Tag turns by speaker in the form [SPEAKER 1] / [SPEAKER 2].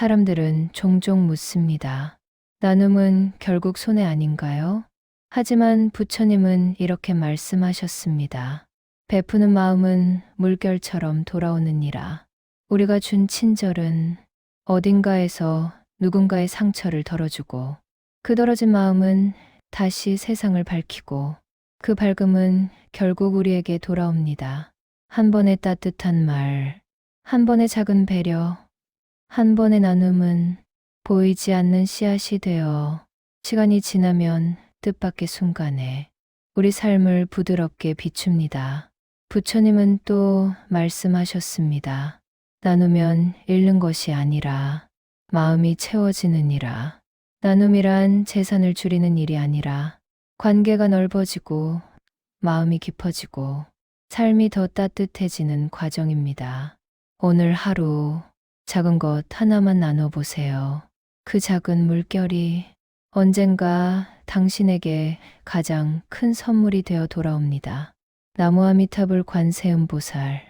[SPEAKER 1] 사람들은 종종 묻습니다. 나눔은 결국 손해 아닌가요? 하지만 부처님은 이렇게 말씀하셨습니다. 베푸는 마음은 물결처럼 돌아오느니라. 우리가 준 친절은 어딘가에서 누군가의 상처를 덜어주고 그 덜어진 마음은 다시 세상을 밝히고 그 밝음은 결국 우리에게 돌아옵니다. 한 번의 따뜻한 말, 한 번의 작은 배려, 한 번의 나눔은 보이지 않는 씨앗이 되어 시간이 지나면 뜻밖의 순간에 우리 삶을 부드럽게 비춥니다. 부처님은 또 말씀하셨습니다. 나누면 잃는 것이 아니라 마음이 채워지느니라. 나눔이란 재산을 줄이는 일이 아니라 관계가 넓어지고 마음이 깊어지고 삶이 더 따뜻해지는 과정입니다. 오늘 하루 작은 것 하나만 나눠보세요. 그 작은 물결이 언젠가 당신에게 가장 큰 선물이 되어 돌아옵니다. 나무아미타불 관세음보살